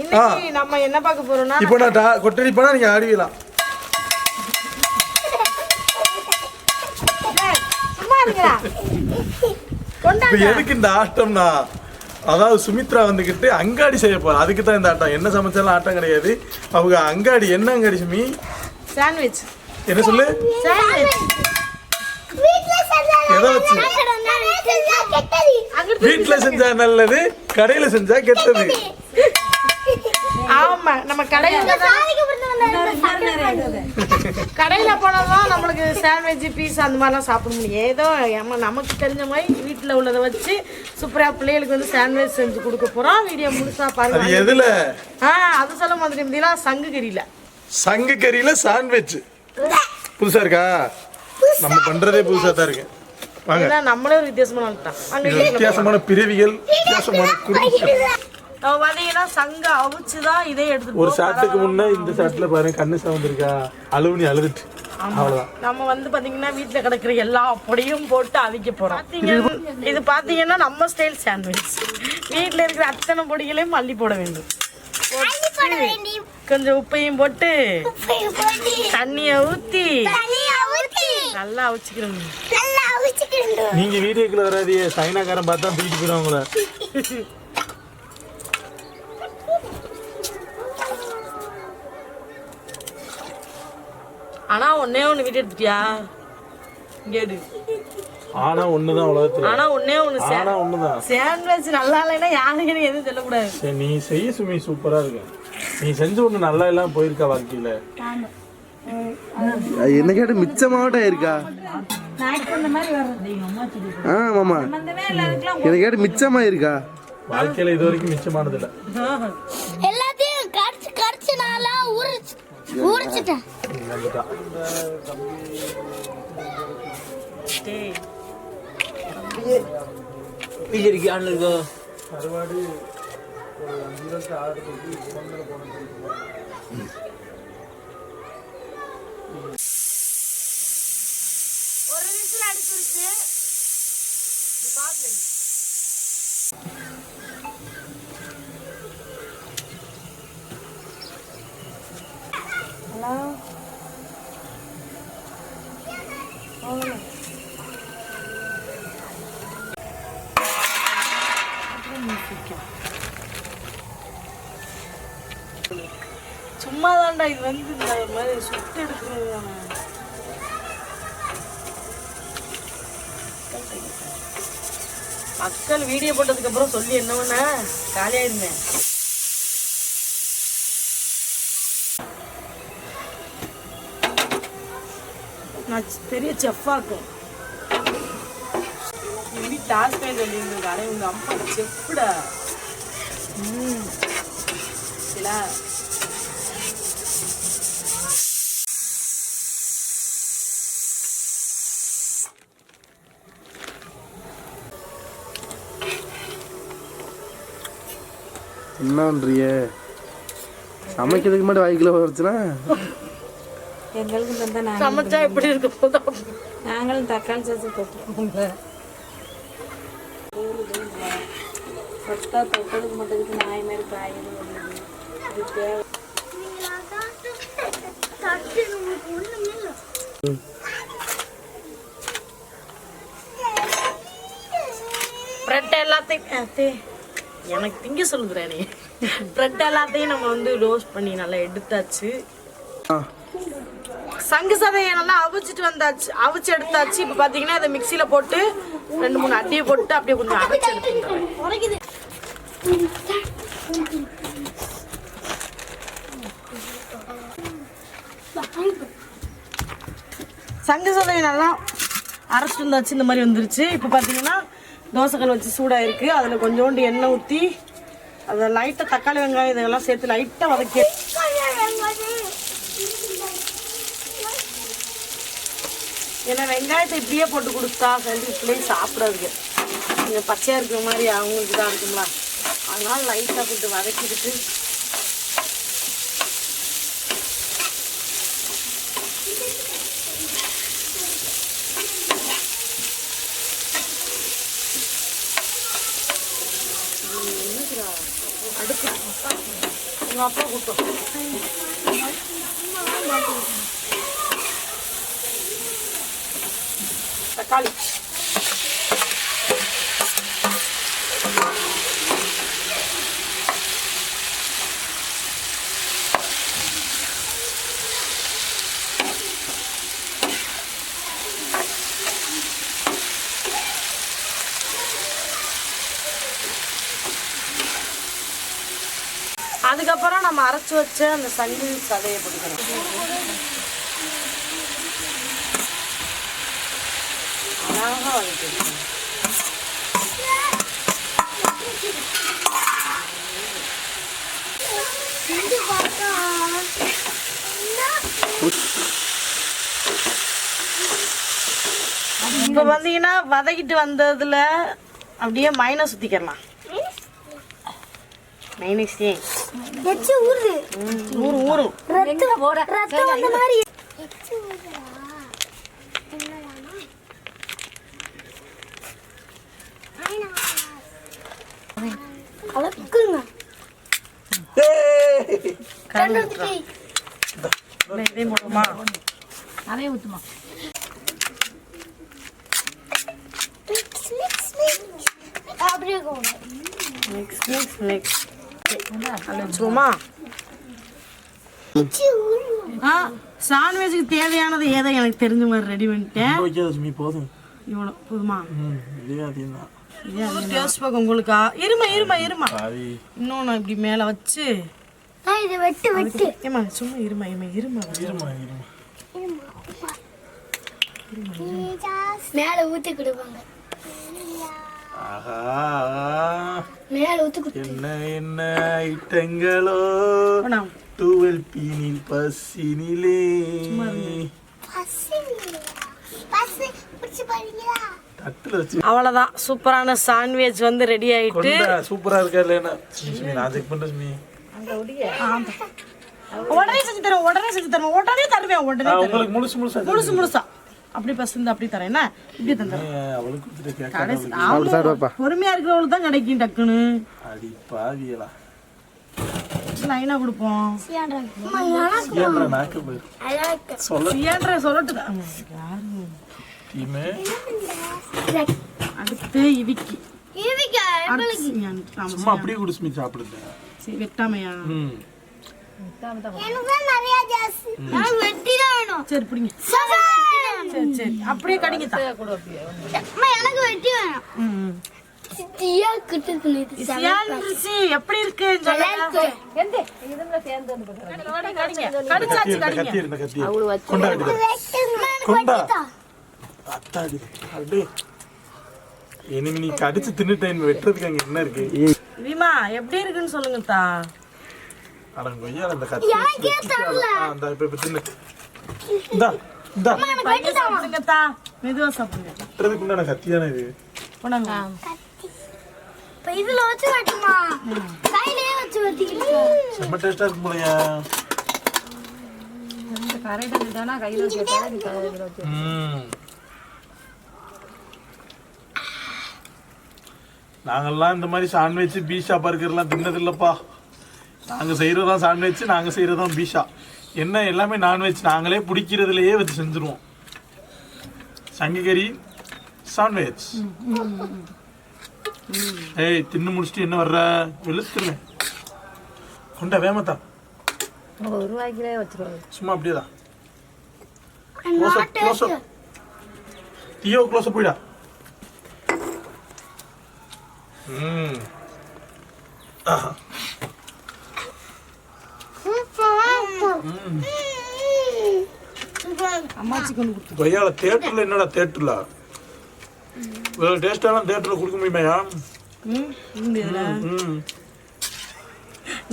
இன்னைக்கு நம்ம என்ன பார்க்க போறோம்னா இப்போ நான் கொட்டடி போனா நீங்க ஆடுவீலாம் இப்போ எதுக்கு இந்த ஆட்டம்னா? அதாவது சுமித்ரா வந்துகிட்டு அங்காடி செய்ய போறா. அதுக்கு தான் இந்த ஆட்டம். என்ன சமைச்சாலும் ஆட்டம் கிடையாது. அவங்க அங்காடி என்ன அங்காடி சுமி? சாண்ட்விச் என்ன சொல்லு? சாண்ட்விச் எதை வச்சு வீட்டுல செஞ்சா நல்லது கடையில செஞ்சா கெட்டது. ஆமா நம்ம கடையில கடையில போனாதான் நம்மளுக்கு சாண்ட்விச் பீஸ் அந்த மாதிரிலாம் சாப்பிட முடியும். ஏதோ நமக்கு தெரிஞ்ச மாதிரி வீட்டில் உள்ளதை வச்சு சூப்பரா பிள்ளைகளுக்கு வந்து சாண்ட்விச் செஞ்சு கொடுக்க போறோம். வீடியோ முழுசா அது பாருங்க எதுல? ஆ அது சொல்ல மாதிரி முடியலாம் சங்கு கறியில சங்கு கறியில சாண்ட்விச் புதுசா இருக்கா? நம்ம பண்றதே புதுசா தான் இருக்கு. வாங்க. நம்மளே ஒரு வித்தியாசமான அங்க வீட்டுல வித்தியாசமான பிறவிகள் வித்தியாசமான குடும்பம் சங்கு அவிச்சு தான் இதே எடுத்துட்டு ஒரு போவோம். ஷாட்டுக்கு முன்ன இந்த ஷாட்ல பாருங்க கண்ணு சவந்திருக்கா? அழுவுனி அழுதுட்டு. நம்ம வந்து பாத்தீங்கன்னா வீட்ல கிடக்குற எல்லா பொடியும் போட்டு அவிக்க போறோம். பாத்தீங்கன்னா- இது பாத்தீங்கன்னா நம்ம ஸ்டைல் சாண்ட்விச் வீட்ல இருக்கிற அத்தனை பொடிகளையும் மல்லி போட வேண்டும். கொஞ்சம் உப்பையும் போட்டு தண்ணிய ஊத்தி நல்லா அவிச்சுக்கிறோம். நீங்க வீடியோக்குள்ள வராதியே சைனாக்காரன் பார்த்தா தூக்கிட்டு போயிடும் உங்களை. ஆனா ஒன்னே ஒண்ணு வீட்டு எடுத்துட்டியா? எடு. ஆனா ஒண்ணுதான் உலகத்துல. ஆனா ஒன்னே ஒண்ணு ஆனா ஒண்ணுதான். சாண்ட்விச் நல்லா இல்லைன்னா யாருக்குன்னு எதுவும் சொல்லக்கூடாது. சரி நீ செய்ய சுமி சூப்பரா இருக்கு. நீ செஞ்ச ஒண்ணு நல்லா எல்லாம் போயிருக்கா வாழ்க்கையில? என்ன கேட்ட மிச்சமாவட்டா இருக்கா ஆ மாமா. என்ன கேட்ட மிச்சமா இருக்கா வாழ்க்கையில இது வரைக்கும் மிச்சமானது இல்ல எல்லாத்தையும் கடிச்சு கடிச்சு நாளா உரிச்சு உரிச்சிட்டேன். வந்துட்டா. டேய் கருவாடு ஒரு அஞ்சு லட்சம் ஆறு கோடி சுமந்திர போனது ஒரு நிமிஷம் அடிச்சிருச்சு இது பாத்து. ஹலோ போகல. அப்புறம் மியூசிக்கா? சும்மா தான்டா இது வந்து இந்த மாதிரி சுட்டு எடுக்கிறது தானே மக்கள் வீடியோ போட்டதுக்கு அப்புறம் சொல்லி என்ன காலியாயிருந்தேன் நான் பெரிய செஃப்பாக்கும் இனி டாஸ்மே சொல்லியிருந்தது. அடே உங்க அம்மா செஃப்டா ம். இல்ல என்னன்றிய சமைக்கிறதுக்கு மட்டும் வாய்க்குள்ள வந்துச்சுன்னா எங்களுக்கு நாங்க சமைச்சா எப்படி இருக்க போதும்? நாங்களும் தக்காளி சாச்சு தொட்டுருக்கோம்ல சொத்தா தொட்டதுக்கு மட்டும் நாய் மாதிரி தேவை. பிரெட் எல்லாத்தையும். எனக்கு திங்க சொல்லுதுறேன் நீ. பிரெட் எல்லாத்தையும் நம்ம வந்து ரோஸ்ட் பண்ணி நல்லா எடுத்தாச்சு. சங்கு சதையை நல்லா அவிச்சிட்டு வந்தாச்சு அவிச்சு எடுத்தாச்சு. இப்போ பார்த்தீங்கன்னா இதை மிக்சியில் போட்டு ரெண்டு மூணு அட்டியை போட்டு அப்படியே கொஞ்சம் அரைச்சு எடுத்துக்கிறேன் சங்கு சதையை நல்லா அரைச்சிட்டு வந்தாச்சு இந்த மாதிரி வந்துருச்சு. இப்போ பார்த்தீங்கன்னா தோசைக்கல் வச்சு சூடாக இருக்குது அதில் கொஞ்சோண்டு எண்ணெய் ஊற்றி அதை லைட்டாக தக்காளி வெங்காயம் இதெல்லாம் சேர்த்து லைட்டாக வதக்கி ஏன்னா வெங்காயத்தை இப்படியே போட்டு கொடுத்தா கல்வி பிள்ளைங்க சாப்பிடாதுங்க. கொஞ்சம் பச்சையாக இருக்கிற மாதிரி அவங்களுக்கு தான் இருக்குங்களா அதனால் லைட்டாக போட்டு வதக்கிக்கிட்டு அடுத்து உங்க அப்பா கூட்டம் தக்காளி அதுக்கப்புறம் நம்ம அரைச்சு வச்ச அந்த சங்கு சதையை பிடிக்கணும் அழகா வதக்கிக்கணும். செஞ்சு இப்ப வந்தீங்கன்னா வதக்கிட்டு வந்ததுல அப்படியே மைனஸ் ஊத்திக்கலாம் மைனஸ் ஏன் எச்சு ரத்தம் ரத்தம் வந்த மாதிரி. எச்சு? கலக்குங்க. அப்படியே போங்க மிக்ஸ் மிக்ஸ் மிக்ஸ் வச்சுக்கோமா. ஆ சாண்ட்விச்சுக்கு தேவையானது ஏதோ எனக்கு தெரிஞ்ச மாதிரி ரெடி பண்ணிட்டேன். போதும். இவ்வளோ போதுமா? டேஸ்ட் பார்க்க உங்களுக்கா? இருமா இருமா இருமா. பாவி இன்னொன்று இப்படி மேலே வச்சு. இது வெட்டு வெட்டு. ஏமா சும்மா இருமா இருமா இருமா. இருமா இருமா. மேல ஊத்தி கொடுப்பாங்க ஆஹா மேல ஊத்தி கொடு என்ன என்ன ஐட்டங்களோ. தூவல் பீனில் பசினிலே. அவ்வளோதான் சூப்பரான சாண்ட்விச் வந்து ரெடி ஆயிட்டு. சூப்பரா இருக்கா இல்லையா நான் செக் பண்றேன் உடனே செஞ்சு தருவேன் உடனே செஞ்சு தருவேன் உடனே தருவேன் உடனே. உங்களுக்கு முழுசு முழுசா முழுசு முழுசா. அப்படி பசந்து அப்படி தரேன். என்ன? இப்படி தந்துடுறேன். பொறுமையா இருக்கிறவங்களுக்கு தான் கிடைக்கும் டக்குன்னு. அடி பாவியலா லைனா கொடுப்போம். அடுத்து இவிக்கி. சும்மா அப்படியே குடி சுமி சாப்பிடுங்க சரி, வெட்டாமையா. சரி பிடிங்க. சரி. சரி அப்படியே கடிங்க எனக்கு வெட்டி வேணும். எப்படி இருக்கு? நீ கடிச்சு தின்னுட்டேன் வெட்டுறதுக்கு அங்க என்ன இருக்கு? விமா எப்படி இருக்குன்னு சொல்லுங்க தா. அட கொய்யா அந்த கத்தி இப்ப இப்ப தின்னு. இந்தா இந்தா பையன் சாப்பிடுங்க தா மெதுவா சாப்பிடுங்க. கத்தியான இது. போனாங்க இப்ப இதுல வச்சு வெட்டுமா? கையிலேயே வச்சு வெட்டிக்கிட்டு. செம்ம டேஸ்டா இருக்கும் போலயா. இந்த கரையிட்ட நின்றானா கையில் வச்சு வைப்பாங்க, நீ கையில் வச்சு ம். நாங்கெல்லாம் இந்த மாதிரி சாண்ட்விச் பீஷா பர்கர்லாம் தின்னதில்லப்பா. நாங்கள் செய்கிறதான் சாண்ட்விச் நாங்கள் செய்கிறதான் பீஷா. என்ன எல்லாமே நான்வெஜ் நாங்களே பிடிக்கிறதுலையே வச்சு செஞ்சுருவோம். சங்ககரி சாண்ட்விச் ஏய் தின்னு முடிச்சுட்டு என்ன வர்ற? வெளுத்துருவேன். கொண்டா வேமத்தா. சும்மா அப்படியே தான் க்ளோஸ் அப் க்ளோஸ் போயிடா. ம். ஆஹா. அம்மாச்சி கொண்டு கொடுத்து கொய்யால தேட்டர்ல என்னடா தேட்டர்ல இவ்வளவு டேஸ்டாலாம் தேட்டர்ல கொடுக்க முடியுமாயா?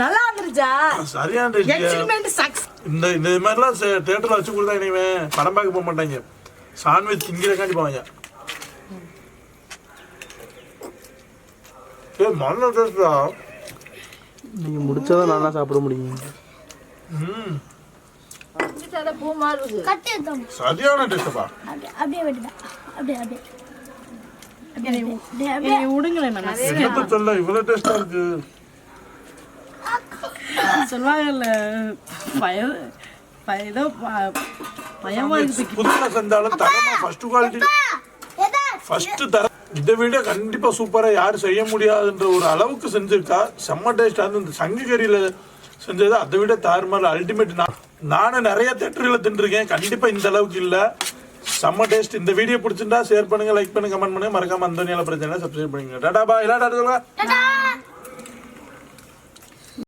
நல்லா எக்ஸ்பெரிமெண்ட் சக்ஸ் இந்த இந்த இது மாதிரிலாம் தேட்டர்ல வச்சு கொடுத்தா இனிமே படம் பார்க்க போக மாட்டாங்க. சாண்ட்விச் திங்கிறக்காண்டி போவாங்க. ஏ மண்ண டேஸ்டா நீங்கள் முடிச்சாதான் நல்லா சாப்பிட முடியும். சரியான டேஸ்டப்பா அப்படியே அப்படியே அப்படியே அப்படியே சொல்ல இவ்வளவு டேஸ்டா இருக்கு சொல்லுவாங்கல்ல பய பய- ஏதோ பயமா இருக்கு புதுசா செஞ்சாலும் தரமா ஃபர்ஸ்ட் குவாலிட்டி ஃபர்ஸ்ட் தர இதை விட கண்டிப்பா சூப்பரா. யாரும் செய்ய முடியாதுன்ற ஒரு அளவுக்கு செஞ்சிருக்கா. செம்ம டேஸ்ட் அது இந்த சங்கு கறியில செஞ்சது அதை விட தாறுமாறு அல்டிமேட் நான் நானும் நிறைய தேட்டரில் தின்றுருக்கேன். கண்டிப்பாக இந்த அளவுக்கு இல்லை. செம்ம டேஸ்ட் இந்த வீடியோ பிடிச்சிருந்தா ஷேர் பண்ணுங்க லைக் பண்ணுங்க கமெண்ட் பண்ணுங்க. மறக்காம அந்த பிரச்சனை சப்ஸ்கிரைப் பண்ணுங்க டாடா பாய் எல்லா டாடா.